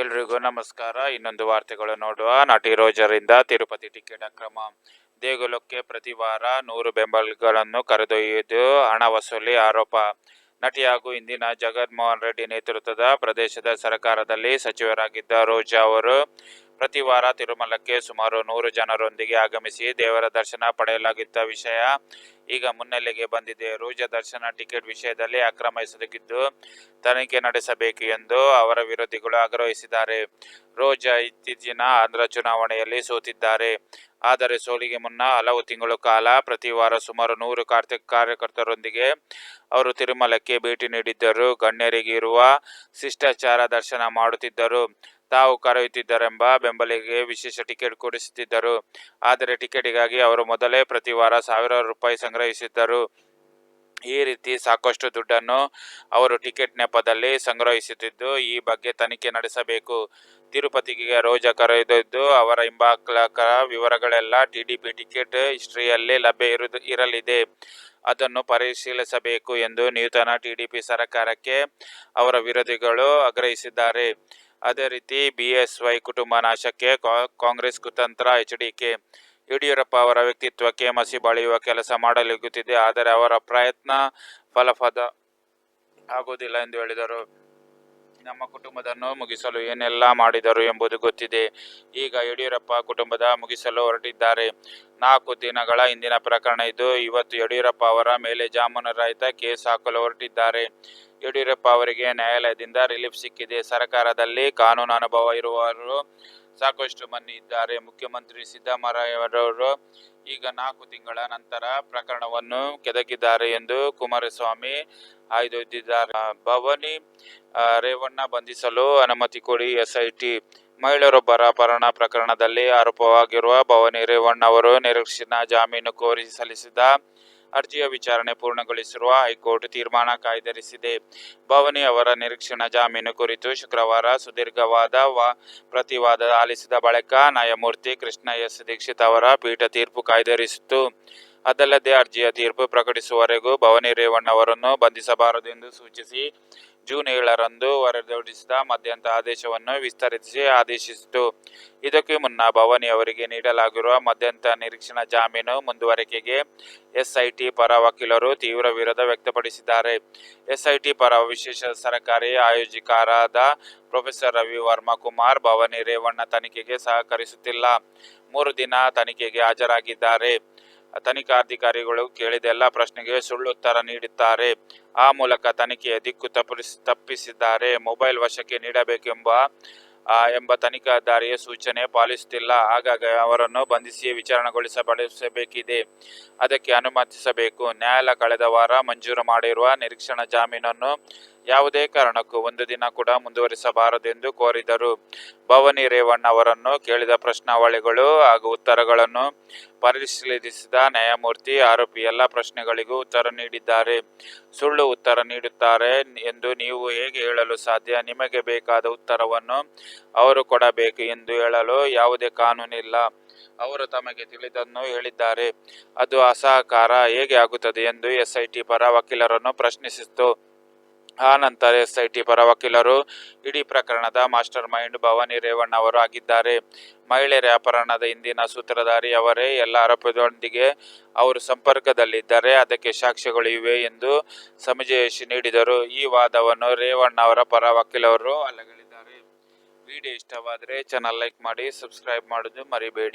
ಎಲ್ರಿಗೂ ನಮಸ್ಕಾರ. ಇನ್ನೊಂದು ವಾರ್ತೆಗಳು ನೋಡುವ. ನಟಿ ರೋಜರಿಂದ ತಿರುಪತಿ ಟಿಕೆಟ್ ಅಕ್ರಮ. ದೇಗುಲಕ್ಕೆ ಪ್ರತಿ ವಾರ ನೂರು ಬೆಂಬಲಗಳನ್ನು ಕರೆದೊಯ್ಯುವುದು ಹಣ ವಸೂಲಿ ಆರೋಪ. ನಟಿ ಹಾಗೂ ಇಂದಿನ ಜಗನ್ಮೋಹನ್ ರೆಡ್ಡಿ ನೇತೃತ್ವದ ಪ್ರದೇಶದ ಸರ್ಕಾರದಲ್ಲಿ ಸಚಿವರಾಗಿದ್ದ ರೋಜಾ ಅವರು ಪ್ರತಿ ವಾರ ತಿರುಮಲಕ್ಕೆ ಸುಮಾರು ನೂರು ಜನರೊಂದಿಗೆ ಆಗಮಿಸಿ ದೇವರ ದರ್ಶನ ಪಡೆಯಲಾಗಿದ್ದ ವಿಷಯ ಈಗ ಮುನ್ನೆಲೆಗೆ ಬಂದಿದೆ. ರೋಜಾ ದರ್ಶನ ಟಿಕೆಟ್ ವಿಷಯದಲ್ಲಿ ಅಕ್ರಮ ಎಸಗಿದ್ದು ತನಿಖೆ ನಡೆಸಬೇಕು ಎಂದು ಅವರ ವಿರೋಧಿಗಳು ಆಗ್ರಹಿಸಿದ್ದಾರೆ. ರೋಜಾ ಇತ್ತೀಚಿನ ಆಂಧ್ರ ಚುನಾವಣೆಯಲ್ಲಿ ಸೋತಿದ್ದಾರೆ. ಆದರೆ ಸೋಲಿಗೆ ಮುನ್ನ ಹಲವು ತಿಂಗಳು ಕಾಲ ಪ್ರತಿ ವಾರ ಸುಮಾರು ನೂರು ಕಾರ್ತಿಕ್ ಕಾರ್ಯಕರ್ತರೊಂದಿಗೆ ಅವರು ತಿರುಮಲಕ್ಕೆ ಭೇಟಿ ನೀಡಿದ್ದರು. ಗಣ್ಯರಿಗೆ ಇರುವ ಶಿಷ್ಟಾಚಾರ ದರ್ಶನ ಮಾಡುತ್ತಿದ್ದರು. ತಾವು ಕರೆಯುತ್ತಿದ್ದರೆಂಬ ಬೆಂಬಲಿಗೆ ವಿಶೇಷ ಟಿಕೆಟ್ ಕೊಡಿಸುತ್ತಿದ್ದರು. ಆದರೆ ಟಿಕೆಟಿಗಾಗಿ ಅವರು ಮೊದಲೇ ಪ್ರತಿ ವಾರ ಸಾವಿರಾರು ರೂಪಾಯಿ ಸಂಗ್ರಹಿಸಿದ್ದರು. ಈ ರೀತಿ ಸಾಕಷ್ಟು ದುಡ್ಡನ್ನು ಅವರು ಟಿಕೆಟ್ ನೆಪದಲ್ಲಿ ಸಂಗ್ರಹಿಸುತ್ತಿದ್ದು, ಈ ಬಗ್ಗೆ ತನಿಖೆ ನಡೆಸಬೇಕು. ತಿರುಪತಿಗೆ ರೋಜಾ ಕರೆದಿದ್ದು ಅವರ ಹಿಂಬಾಲಕರ ವಿವರಗಳೆಲ್ಲ ಟಿಡಿಪಿ ಟಿಕೆಟ್ ಹಿಸ್ಟ್ರಿಯಲ್ಲಿ ಲಭ್ಯ ಇರುದು ಇರಲಿದೆ. ಅದನ್ನು ಪರಿಶೀಲಿಸಬೇಕು ಎಂದು ನೂತನ ಟಿಡಿಪಿ ಸರ್ಕಾರಕ್ಕೆ ಅವರ ವಿರೋಧಿಗಳು ಆಗ್ರಹಿಸಿದ್ದಾರೆ. ಅದೇ ರೀತಿ ಬಿಎಸ್ವೈ ಕುಟುಂಬ ನಾಶಕ್ಕೆ ಕಾಂಗ್ರೆಸ್ ಕುತಂತ್ರ ಎಚ್ ಎಚ್ಡಿಕೆ ಯಡಿಯೂರಪ್ಪ ಅವರ ವ್ಯಕ್ತಿತ್ವಕ್ಕೆ ಮಸಿ ಬಳಿಯುವ ಕೆಲಸ ಮಾಡಲಿಗುತ್ತಿದೆ ಆದರೆ ಅವರ ಪ್ರಯತ್ನ ಫಲಫದ ಆಗುವುದಿಲ್ಲ ಎಂದು ಹೇಳಿದರು. ನಮ್ಮ ಕುಟುಂಬದನ್ನು ಮುಗಿಸಲು ಏನೆಲ್ಲ ಮಾಡಿದರು ಎಂಬುದು ಗೊತ್ತಿದೆ. ಈಗ ಯಡಿಯೂರಪ್ಪ ಕುಟುಂಬದ ಮುಗಿಸಲು ಹೊರಟಿದ್ದಾರೆ. ನಾಲ್ಕು ದಿನಗಳ ಹಿಂದಿನ ಪ್ರಕರಣ ಇದು. ಇವತ್ತು ಯಡಿಯೂರಪ್ಪ ಅವರ ಮೇಲೆ ಜಾಮೀನು ರಹಿತ ಕೇಸ್ ಹಾಕಲು ಹೊರಟಿದ್ದಾರೆ. ಯಡಿಯೂರಪ್ಪ ಅವರಿಗೆ ನ್ಯಾಯಾಲಯದಿಂದ ರಿಲೀಫ್ ಸಿಕ್ಕಿದೆ. ಸರ್ಕಾರದಲ್ಲಿ ಕಾನೂನು ಅನುಭವ ಇರುವವರು ಸಾಕಷ್ಟು ಮಂದಿ ಇದ್ದಾರೆ. ಮುಖ್ಯಮಂತ್ರಿ ಸಿದ್ದರಾಮಯ್ಯರವರು ಈಗ ನಾಲ್ಕು ತಿಂಗಳ ನಂತರ ಪ್ರಕರಣವನ್ನು ಕೆದಕಿದ್ದಾರೆ ಎಂದು ಕುಮಾರಸ್ವಾಮಿ ಆಯ್ದೊಯ್ದಿದ್ದಾರೆ ಭವನಿ ರೇವಣ್ಣ ಬಂಧಿಸಲು ಅನುಮತಿ ಕೊಡಿ ಎಸ್ಐಟಿ ಮಹಿಳೆಯರೊಬ್ಬರ ಅಪಹರಣ ಪ್ರಕರಣದಲ್ಲಿ ಆರೋಪವಾಗಿರುವ ಭವಾನಿ ರೇವಣ್ಣ ಅವರು ನಿರೀಕ್ಷಣಾ ಜಾಮೀನು ಕೋರಿ ಸಲ್ಲಿಸಿದ ಅರ್ಜಿಯ ವಿಚಾರಣೆ ಪೂರ್ಣಗೊಳಿಸಿರುವ ಹೈಕೋರ್ಟ್ ತೀರ್ಮಾನ ಕಾಯ್ದಿರಿಸಿದೆ. ಭವಾನಿ ಅವರ ನಿರೀಕ್ಷಣಾ ಜಾಮೀನು ಕುರಿತು ಶುಕ್ರವಾರ ಸುದೀರ್ಘವಾದ ಪ್ರತಿವಾದ ಆಲಿಸಿದ ಬಳಿಕ ನ್ಯಾಯಮೂರ್ತಿ ಕೃಷ್ಣ ಎಸ್ ದೀಕ್ಷಿತ್ ಅವರ ಪೀಠ ತೀರ್ಪು ಕಾಯ್ದಿರಿಸಿತು ಅದಲ್ಲದೆ ಅರ್ಜಿಯ ತೀರ್ಪು ಪ್ರಕಟಿಸುವವರೆಗೂ ಭವಾನಿ ರೇವಣ್ಣ ಅವರನ್ನು ಬಂಧಿಸಬಾರದು ಎಂದು ಸೂಚಿಸಿ ಜೂನ್ ಏಳರಂದು ಹೊರಡಿಸಿದ ಮಧ್ಯಂತರ ಆದೇಶವನ್ನು ವಿಸ್ತರಿಸಿ ಆದೇಶಿಸಿತು. ಇದಕ್ಕೆ ಮುನ್ನ ಭವಾನಿ ಅವರಿಗೆ ನೀಡಲಾಗಿರುವ ಮಧ್ಯಂತರ ನಿರೀಕ್ಷಣಾ ಜಾಮೀನು ಮುಂದುವರಿಕೆಗೆ ಎಸ್ಐಟಿ ಪರ ವಕೀಲರು ತೀವ್ರ ವಿರೋಧ ವ್ಯಕ್ತಪಡಿಸಿದ್ದಾರೆ. ಎಸ್ಐಟಿ ಪರ ವಿಶೇಷ ಸರ್ಕಾರಿ ಆಯೋಜಕರಾದ ಪ್ರೊಫೆಸರ್ ರವಿ ವರ್ಮಾ ಕುಮಾರ್ ಭವಾನಿ ರೇವಣ್ಣ ತನಿಖೆಗೆ ಸಹಕರಿಸುತ್ತಿಲ್ಲ. ಮೂರು ದಿನ ತನಿಖೆಗೆ ಹಾಜರಾಗಿದ್ದಾರೆ. ತನಿಖಾಧಿಕಾರಿಗಳು ಕೇಳಿದ ಎಲ್ಲ ಪ್ರಶ್ನೆಗೆ ಸುಳ್ಳು ಉತ್ತರ ನೀಡುತ್ತಾರೆ ಆ ಮೂಲಕ ತನಿಖೆಯ ದಿಕ್ಕು ತಪ್ಪಿಸ್, ತಪ್ಪಿಸಿದ್ದಾರೆ. ಮೊಬೈಲ್ ವಶಕ್ಕೆ ನೀಡಬೇಕೆಂಬ ಎಂಬ ತನಿಖಾಧಾರಿಯ ಸೂಚನೆ ಪಾಲಿಸುತ್ತಿಲ್ಲ. ಹಾಗಾಗಿ ಅವರನ್ನು ಬಂಧಿಸಿ ವಿಚಾರಣೆಗೊಳಿಸಬಡಿಸಬೇಕಿದೆ ಅದಕ್ಕೆ ಅನುಮತಿಸಬೇಕು. ನ್ಯಾಯಾಲಯ ಕಳೆದ ವಾರ ಮಂಜೂರು ಮಾಡಿರುವ ನಿರೀಕ್ಷಣಾ ಜಾಮೀನನ್ನು ಯಾವುದೇ ಕಾರಣಕ್ಕೂ ಒಂದು ದಿನ ಕೂಡ ಮುಂದುವರಿಸಬಾರದೆಂದು ಕೋರಿದರು. ಭವನಿ ರೇವಣ್ಣ ಅವರನ್ನು ಕೇಳಿದ ಪ್ರಶ್ನಾವಳಿಗಳು ಹಾಗೂ ಉತ್ತರಗಳನ್ನು ಪರಿಶೀಲಿಸಿದ ನ್ಯಾಯಮೂರ್ತಿ ಆರೋಪಿ ಎಲ್ಲ ಪ್ರಶ್ನೆಗಳಿಗೂ ಉತ್ತರ ನೀಡಿದ್ದಾರೆ. ಸುಳ್ಳು ಉತ್ತರ ನೀಡುತ್ತಾರೆ ಎಂದು ನೀವು ಹೇಗೆ ಹೇಳಲು ಸಾಧ್ಯ? ನಿಮಗೆ ಬೇಕಾದ ಉತ್ತರವನ್ನು ಅವರು ಕೊಡಬೇಕು ಎಂದು ಹೇಳಲು ಯಾವುದೇ ಕಾನೂನಿಲ್ಲ ಅವರು ತಮಗೆ ತಿಳಿದನ್ನು ಹೇಳಿದ್ದಾರೆ. ಅದು ಅಸಹಕಾರ ಹೇಗೆ ಆಗುತ್ತದೆ ಎಂದು ಎಸ್ಐಟಿ ಪರ ವಕೀಲರನ್ನು ಪ್ರಶ್ನಿಸಿತು ಆ ನಂತರ ಎಸ್ಐಟಿ ಪರ ವಕೀಲರು. ಇಡೀ ಪ್ರಕರಣದ ಮಾಸ್ಟರ್ ಮೈಂಡ್ ಭವಾನಿ ರೇವಣ್ಣ ಅವರು ಆಗಿದ್ದಾರೆ. ಮಹಿಳೆಯರ ಅಪಹರಣದ ಹಿಂದಿನ ಸೂತ್ರಧಾರಿ ಅವರೇ ಎಲ್ಲ ಆರೋಪದೊಂದಿಗೆ ಅವರು ಸಂಪರ್ಕದಲ್ಲಿದ್ದಾರೆ. ಅದಕ್ಕೆ ಸಾಕ್ಷ್ಯಗಳು ಇವೆ ಎಂದು ಸಮಜಯಶಿ ನೀಡಿದರು. ಈ ವಾದವನ್ನು ರೇವಣ್ಣ ಅವರ ಪರ ವಕೀಲರು ಅಲ್ಲಗಳಿದ್ದಾರೆ ವಿಡಿಯೋ ಇಷ್ಟವಾದರೆ ಚಾನಲ್ ಲೈಕ್ ಮಾಡಿ ಸಬ್ಸ್ಕ್ರೈಬ್ ಮಾಡೋದು ಮರಿಬೇಡಿ.